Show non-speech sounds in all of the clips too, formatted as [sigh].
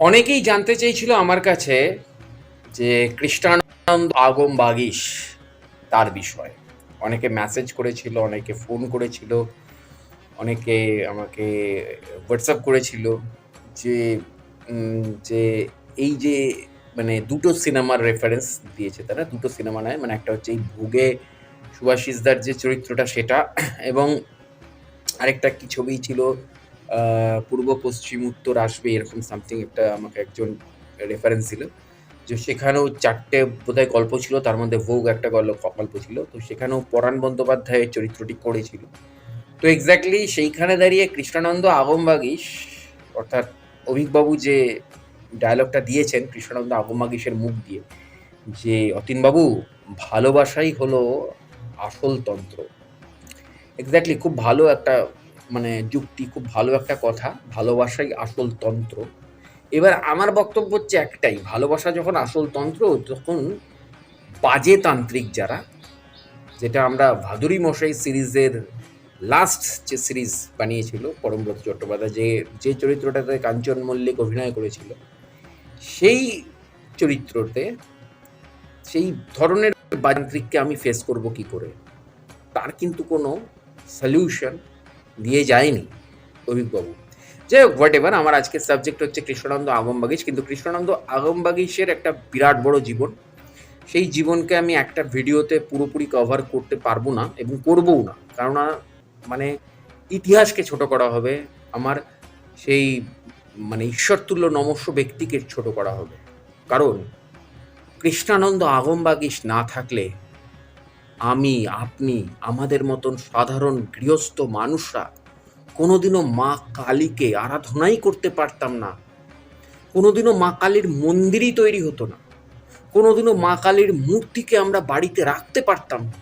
অনেকেই জানতে চেয়েছিল আমার কাছে যে কৃষ্ণানন্দ আগম বাগিস তার বিষয়ে। অনেকে মেসেজ করেছিল, অনেকে ফোন করেছিল, অনেকে আমাকে হোয়াটসঅ্যাপ করেছিল যে যে এই যে মানে দুটো সিনেমার রেফারেন্স দিয়েছে তারা, দুটো সিনেমা নয় মানে একটা হচ্ছে এই ভোগে সুভাষিসদার যে চরিত্রটা সেটা, এবং আরেকটা কি ছবি ছিল পূর্ব, পশ্চিম, উত্তর আসবে, এরকম সামথিং একটা আমাকে একজন রেফারেন্স ছিল যে সেখানেও চারটে বোধহয় গল্প ছিল, তার মধ্যে ভোগ একটা গল্প গল্প ছিল। তো সেখানেও পরাণ বন্দ্যোপাধ্যায়ের চরিত্রটি করেছিল। তো এক্স্যাক্টলি সেইখানে দাঁড়িয়ে কৃষ্ণানন্দ আগমবাগিস অর্থাৎ অভিকবাবু যে ডায়লগটা দিয়েছেন, কৃষ্ণানন্দ আগমবাগিসের মুখ দিয়ে, যে অতীনবাবু, ভালোবাসাই হলো আসল তন্ত্র। এক্স্যাক্টলি খুব ভালো একটা মানে যুক্তি খুব ভালো একটা কথা, ভালোবাসাই আসল তন্ত্র। এবার আমার বক্তব্য হচ্ছে একটাই, ভালোবাসা যখন আসল তন্ত্র, তখন বাজে তান্ত্রিক যারা, যেটা আমরা ভাদুরী মশাই সিরিজের লাস্ট যে সিরিজ বানিয়েছিল, পরমব্রত চট্টোপাধ্যায় যে যে চরিত্রটাতে কাঞ্চন মল্লিক অভিনয় করেছিল, সেই চরিত্রতে সেই ধরনের বান্ত্রিককে আমি ফেস করব কি করে? তার কিন্তু কোনো সলিউশন দিয়ে যায়নি অভিকবাবু। যাই হোক হোয়াট এভার আমার আজকের সাবজেক্ট হচ্ছে কৃষ্ণানন্দ আগমবাগিস কিন্তু কৃষ্ণানন্দ আগমবাগিসের একটা বিরাট বড় জীবন। সেই জীবনকে আমি একটা ভিডিওতে পুরোপুরি কভার করতে পারব না এবং করবও না। কারণ মানে ইতিহাসকে ছোট করা হবে। আমার সেই মানে ঈশ্বরতুল্য নমস্য ব্যক্তিকে ছোট করা হবে। কারণ, কৃষ্ণানন্দ আগমবাগিস না থাকলে আমি, আপনি, আমাদের মতন সাধারণ গৃহস্থ মানুষরা কোনোদিনও মা কালীকে আরাধনাই করতে পারতাম না। কোনোদিনও মা কালীর মন্দিরই তৈরি হতো না। কোনোদিনও মা কালীর মূর্তিকে আমরা বাড়িতে রাখতে পারতাম না।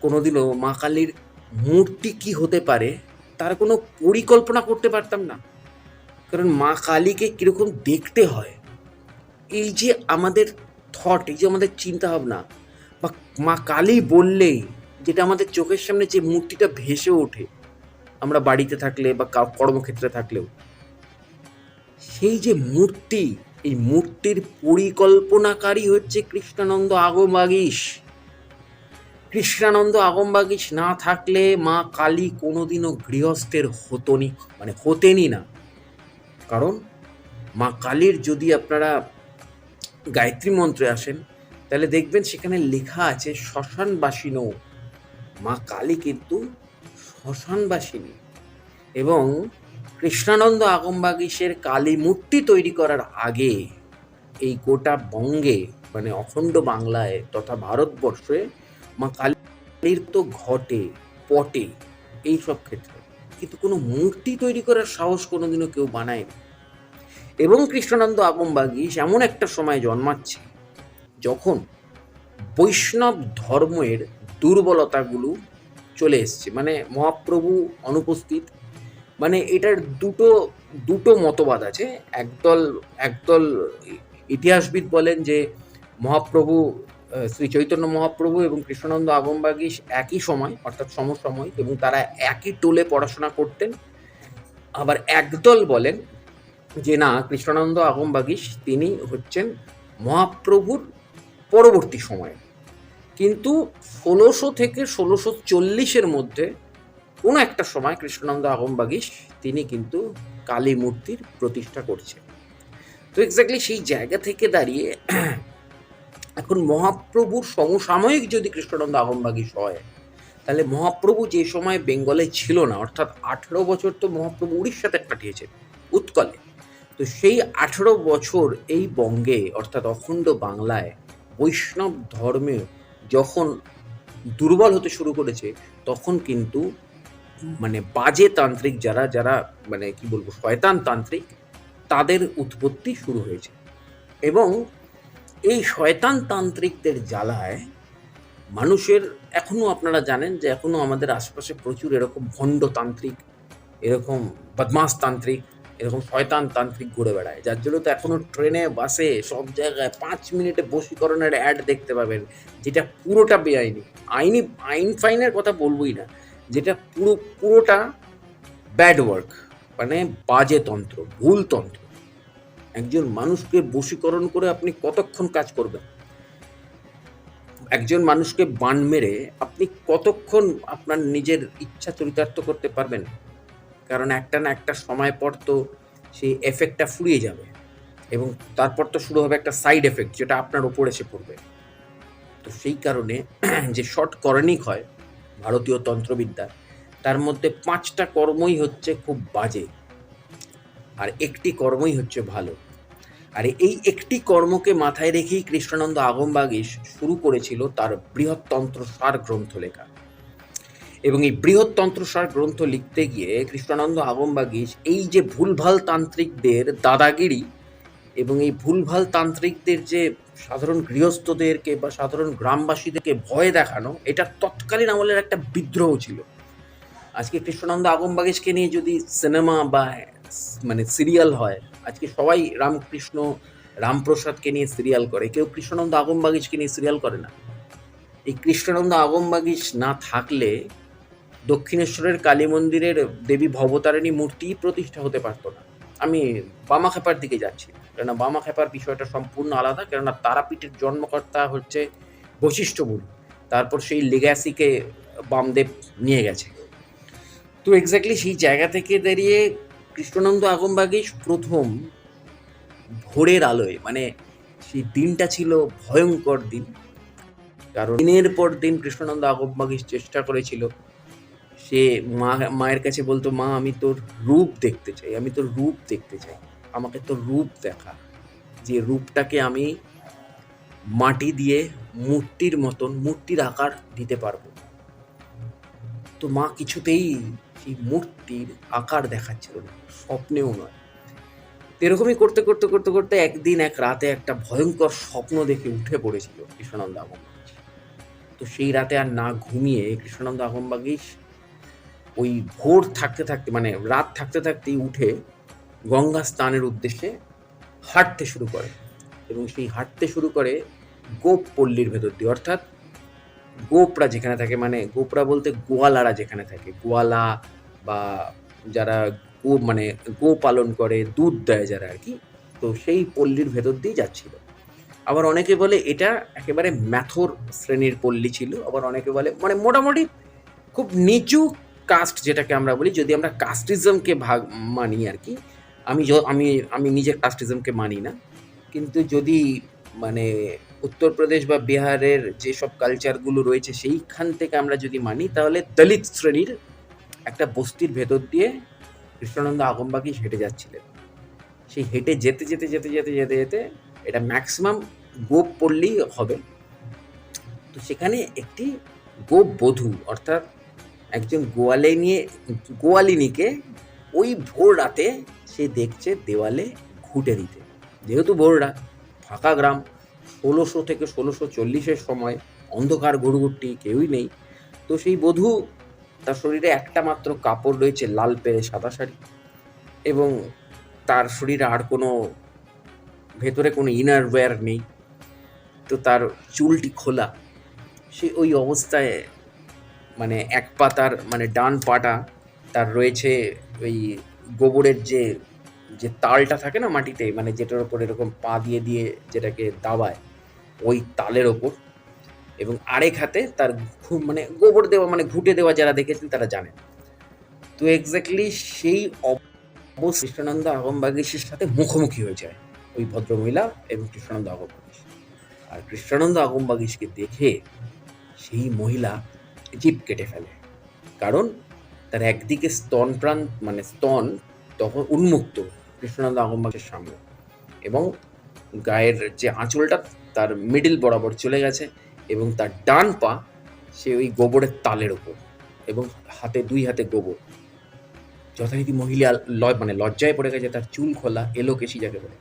কোনোদিনও মা কালীর মূর্তি কি হতে পারে তার কোনো পরিকল্পনা করতে পারতাম না। কারণ মা কালীকে কীরকম দেখতে হয়, এই যে আমাদের থট এই যে আমাদের চিন্তা ভাবনা বা মা কালী বললেই যেটা আমাদের চোখের সামনে যে মূর্তিটা ভেসে ওঠে, আমরা বাড়িতে থাকলে বা কর্মক্ষেত্রে থাকলেও, সেই যে মূর্তি, এই মূর্তির পরিকল্পনাকারী হচ্ছে কৃষ্ণানন্দ আগমবাগিস কৃষ্ণানন্দ আগমবাগিস না থাকলে মা কালী কোনোদিনও গৃহস্থের হতনি মানে হতেনই না। কারণ মা কালীর যদি আপনারা গায়ত্রী মন্ত্রে আসেন তাহলে দেখবেন সেখানে লেখা আছে শ্মশানবাসিনও মা কালী কিন্তু শ্মশানবাসিনী। এবং কৃষ্ণানন্দ আগমবাগিসের কালী মূর্তি তৈরি করার আগে এই গোটা বঙ্গে মানে অখণ্ড বাংলায় তথা ভারতবর্ষে মা কালীর তো ঘটে, পটে এই সব ক্ষেত্রে। কিন্তু কোনো মূর্তি তৈরি করার সাহস কোনোদিনও কেউ বানায়নি। এবং কৃষ্ণানন্দ আগমবাগিস এমন একটা সময় জন্মাচ্ছে যখন বৈষ্ণব ধর্মের দুর্বলতাগুলো চলে এসছে মানে মহাপ্রভু অনুপস্থিত মানে এটার দুটো দুটো মতবাদ আছে। একদল একদল ইতিহাসবিদ বলেন যে মহাপ্রভু শ্রী চৈতন্য মহাপ্রভু এবং কৃষ্ণানন্দ আগমবাগিস একই সময়, অর্থাৎ সমসময় এবং তারা একই টোলে পড়াশোনা করতেন। আবার একদল বলেন যে না, কৃষ্ণানন্দ আগমবাগিস তিনি হচ্ছেন মহাপ্রভুর পরবর্তী সময়ে। কিন্তু ষোলোশো থেকে ষোলোশো চল্লিশের মধ্যে কোনো একটা সময় কৃষ্ণানন্দ আগমবাগিস তিনি কিন্তু কালী মূর্তির প্রতিষ্ঠা করছেন। তো এক্স্যাক্টলি সেই জায়গা থেকে দাঁড়িয়ে এখন মহাপ্রভুর সমসাময়িক যদি কৃষ্ণানন্দ আগমবাগিস হয়, তাহলে মহাপ্রভু যে সময় বেঙ্গলে ছিল না, অর্থাৎ আঠেরো বছর তো মহাপ্রভু উড়িষ্যাতে কাটিয়েছেন উৎকলে। তো সেই আঠেরো বছর এই বঙ্গে, অর্থাৎ অখণ্ড বাংলায় বৈষ্ণব ধর্মে যখন দুর্বল হতে শুরু করেছে, তখন কিন্তু মানে বাজে তান্ত্রিক যারা যারা মানে কি বলব, শয়তান তান্ত্রিক, তাদের উৎপত্তি শুরু হয়েছে। এবং এই শয়তান তান্ত্রিকদের জ্বালায় মানুষের, এখনও আপনারা জানেন যে এখনও আমাদের আশেপাশে প্রচুর এরকম ভণ্ড তান্ত্রিক এরকম বদমাস তান্ত্রিক এরকম শয়তান তান্ত্রিক ঘুরে বেড়ায়। যার জন্য তো এখনও ট্রেনে, বাসে, সব জায়গায় পাঁচ মিনিটে বশীকরণের অ্যাড দেখতে পাবেন, যেটা পুরোটা বেআইনি। আইনি, আইন ফাইনের কথা বলবোই না, যেটা পুরো, পুরোটা ব্যাড ওয়ার্ক মানে বাজে তন্ত্র, ভুল তন্ত্র। একজন মানুষকে বশীকরণ করে আপনি কতক্ষণ কাজ করবেন? একজন মানুষকে বান মেরে আপনি কতক্ষণ আপনার নিজের ইচ্ছা চরিতার্থ করতে পারবেন? কারণ একটা না একটা সময় পর তো সেই এফেক্টটা ফুরিয়ে যাবে। এবং তারপর তো শুরু হবে একটা সাইড এফেক্ট যেটা আপনার ওপর এসে পড়বে। তো সেই কারণে [clears throat] যে শর্ট করণিক হয় ভারতীয় তন্ত্রবিদ্যা, তার মধ্যে পাঁচটা কর্মই হচ্ছে খুব বাজে। আর একটি কর্মই হচ্ছে ভালো। আর এই একটি কর্মকে মাথায় রেখেই কৃষ্ণানন্দ আগমবাগীশ শুরু করেছিল তার বৃহত্তন্ত্র সার গ্রন্থ লেখা এবং এই বৃহত্তন্ত্র সার গ্রন্থ লিখতে গিয়ে কৃষ্ণানন্দ আগমবাগীশ এই যে ভুলভাল তান্ত্রিকদের দাদাগিরি এবং এই ভুলভাল তান্ত্রিকদের যে সাধারণ গৃহস্থদেরকে বা সাধারণ গ্রামবাসীদেরকে ভয় দেখানো, এটা তৎকালীন আমলের একটা বিদ্রোহ ছিল। আজকে কৃষ্ণানন্দ আগমবাগেশকে নিয়ে যদি সিনেমা বা মানে সিরিয়াল হয়, আজকে সবাই রামকৃষ্ণ, রামপ্রসাদকে নিয়ে সিরিয়াল করে, কেউ কৃষ্ণানন্দ আগমবাগিসকে নিয়ে সিরিয়াল করে না। এই কৃষ্ণানন্দ আগমবাগিস না থাকলে দক্ষিণেশ্বরের কালী মন্দিরের দেবী ভবতারিণী মূর্তি প্রতিষ্ঠা হতে পারতো না। আমি বামা খেপার দিকে যাচ্ছি, কেননা বামা খেপার বিষয়টা সম্পূর্ণ আলাদা, কেননা তারাপীঠের জন্মকর্তা হচ্ছে বৈশিষ্ট্য গুরু তারপর সেই লেগাসিকে বামদেব নিয়ে গেছে। তো এক্স্যাক্টলি সেই জায়গা থেকে দাঁড়িয়ে কৃষ্ণানন্দ আগমবাগীশ প্রথম ভোরের আলোয় মানে সেই দিনটা ছিল ভয়ঙ্কর দিন, কারণ দিনের পর দিন কৃষ্ণানন্দ আগমবাগীশ চেষ্টা করেছিল সে মা, মায়ের কাছে বলতো, মা, আমি তোর রূপ দেখতে চাই, আমি তোর রূপ দেখতে চাই। আমাকে তোর রূপ দেখা। যে রূপটাকে আমি মাটি দিয়ে মূর্তির মতন, মূর্তির আকার দিতে পারব। তো মা কিছুতেই সেই মূর্তির আকার দেখাচ্ছিল না, স্বপ্নেও নয়। এরকমই করতে করতে করতে করতে একদিন এক রাতে একটা ভয়ঙ্কর স্বপ্ন দেখে উঠে পড়েছিল কৃষ্ণানন্দ আগমবাগীশ তো সেই রাতে আর না ঘুমিয়ে কৃষ্ণানন্দ আগমবাগীশ ওই ভোর থাকতে থাকতে মানে রাত থাকতে থাকতেই উঠে গঙ্গা স্নানের উদ্দেশ্যে হাঁটতে শুরু করে। এবং সেই হাঁটতে শুরু করে গোপ পল্লীর ভেতর দিয়ে। অর্থাৎ গোপরা যেখানে থাকে মানে গোপরা বলতে গোয়ালারা যেখানে থাকে। গোয়ালা বা যারা গো মানে গো পালন করে, দুধ দেয় যারা আর কি, তো সেই পল্লীর ভেতর দিয়ে যাচ্ছিল। আবার অনেকে বলে এটা একেবারে ম্যাথর শ্রেণির পল্লী ছিল। আবার অনেকে বলে মানে মোটামুটি খুব নিচু কাস্ট যেটাকে আমরা বলি, যদি আমরা কাস্টিজমকে ভাগ মানি আর কি, আমি আমি আমি নিজে কাস্টিজমকে মানি না, কিন্তু যদি মানে উত্তরপ্রদেশ বা বিহারের যেসব কালচারগুলো রয়েছে, সেইখান থেকে আমরা যদি মানি, তাহলে দলিত শ্রেণির একটা বস্তির ভেতর দিয়ে কৃষ্ণানন্দ আগমবাগী হেঁটে যাচ্ছিলেন। সেই হেঁটে যেতে যেতে যেতে যেতে যেতে যেতে এটা ম্যাক্সিমাম গোপ পড়লেই হবে। তো সেখানে একটি গোপ বধূ অর্থাৎ একজন গোয়ালে নিয়ে গোয়ালিনীকে ওই ভোর রাতে সে দেখছে দেওয়ালে ঘুঁটে দিতে। যেহেতু ভোর রাত ফাঁকা গ্রাম, ষোলোশো থেকে ষোলোশো চল্লিশের সময় অন্ধকার গড়ুগুটি কেউই নেই। তো সেই বধূ, তার শরীরে একটা মাত্র কাপড় রয়েছে, লাল পেরে সাদা শাড়ি এবং তার শরীরে আর কোনো, ভেতরে কোনো ইনার ওয়্যার নেই। তো তার চুলটি খোলা। সে ওই অবস্থায় মানে এক পা তার মানে ডান পাটা তার রয়েছে ওই গোবরের যে যে তালটা থাকে না মাটিতে মানে যেটার ওপর এরকম পা দিয়ে দিয়ে যেটাকে দাবায়, ওই তালের ওপর। এবং আরেক হাতে তার মানে গোবর দেওয়া মানে ঘুটে দেওয়া যারা দেখেছেন তারা জানেন। তো এক্স্যাক্টলি সেই অবস্থা কৃষ্ণানন্দ আগমবাগীশের সাথে মুখোমুখি হয়ে যায় ওই ভদ্রমহিলা এবং কৃষ্ণানন্দ আগমবাগীশ। আর কৃষ্ণানন্দ আগমবাগীশকে দেখে সেই মহিলা জিপ কেটে ফেলে। কারণ তার একদিকে স্তন প্রাণ মানে স্তন তখন উন্মুক্ত কৃষ্ণানন্দ আগমবাগের সামনে এবং গায়ের যে আঁচলটা তার মিডিল বরাবর চলে গেছে এবং তার ডান পা সে ওই গোবরের তালের ওপর এবং হাতে, দুই হাতে গোবর। যথারীতি মহিলা লয় মানে লজ্জায় পড়ে গেছে, তার চুল খোলা এলোকেশি যাকে বলে।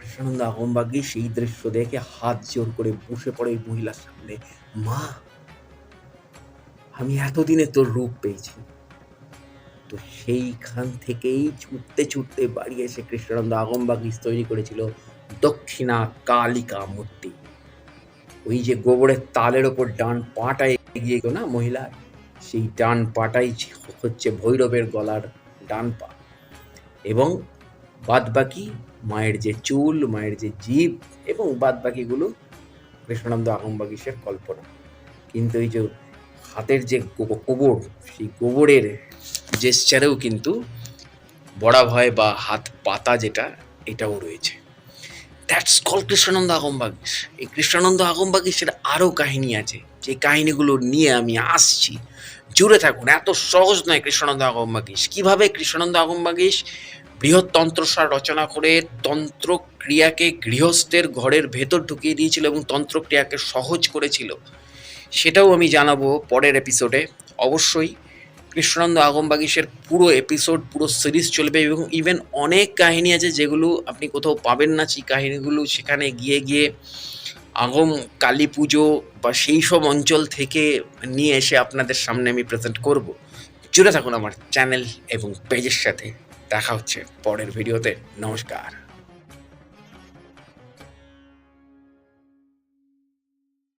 কৃষ্ণানন্দ আগমবাগী সেই দৃশ্য দেখে হাত জোর করে বসে পড়ে ওই মহিলার সামনে। মা আমি এতদিনে তোর রূপ পেয়েছি। তো সেইখান থেকেই ছুটতে ছুটতে বাড়ি এসে কৃষ্ণানন্দ আগমবাগিস তৈরি করেছিল দক্ষিণা কালিকা মূর্তি। ওই যে গোবরের তালের ওপর ডান পাটা এগিয়ে গেল না মহিলা? সেই ডান পাটাই হচ্ছে ভৈরবের গলার ডান পা। এবং বাদবাকি মায়ের যে চুল, মায়ের যে জীব এবং বাদ বাকিগুলো কৃষ্ণানন্দ আগমবাগিসের কল্পনা। কিন্তু এই যে হাতের যে গোবর সেই গোবরের জেস্চারেও কিন্তু বড়া ভয় বা হাত পাতা যেটা, এটাও রয়েছে। দ্যাটস কল কৃষ্ণানন্দ আগমবাগিস এই কৃষ্ণানন্দ আগমবাগিসের আরও কাহিনী আছে। যে কাহিনীগুলো নিয়ে আমি আসছি। জুড়ে থাকুন, এত সহজ নয় কৃষ্ণানন্দ আগমবাগিস কীভাবে কৃষ্ণানন্দ আগমবাগিস বৃহৎ তন্ত্রসার রচনা করে, তন্ত্রক্রিয়াকে গৃহস্থের ঘরের ভেতর ঢুকিয়ে দিয়েছিল এবং তন্ত্রক্রিয়াকে সহজ করেছিল? সেটাও আমি জানাব পরের এপিসোডে অবশ্যই কৃষ্ণানন্দ আগমবাগিসের পুরো এপিসোড পুরো সিরিজ চলবে এবং ইভেন অনেক কাহিনী আছে যেগুলো আপনি কোথাও পাবেন না। সেই কাহিনীগুলো সেখানে গিয়ে গিয়ে আগম, কালী পুজো বা সেই সব অঞ্চল থেকে নিয়ে এসে আপনাদের সামনে আমি প্রেজেন্ট করব। জুড়ে থাকুন আমার চ্যানেল এবং পেজের সাথে। দেখা হচ্ছে পরের ভিডিওতে নমস্কার।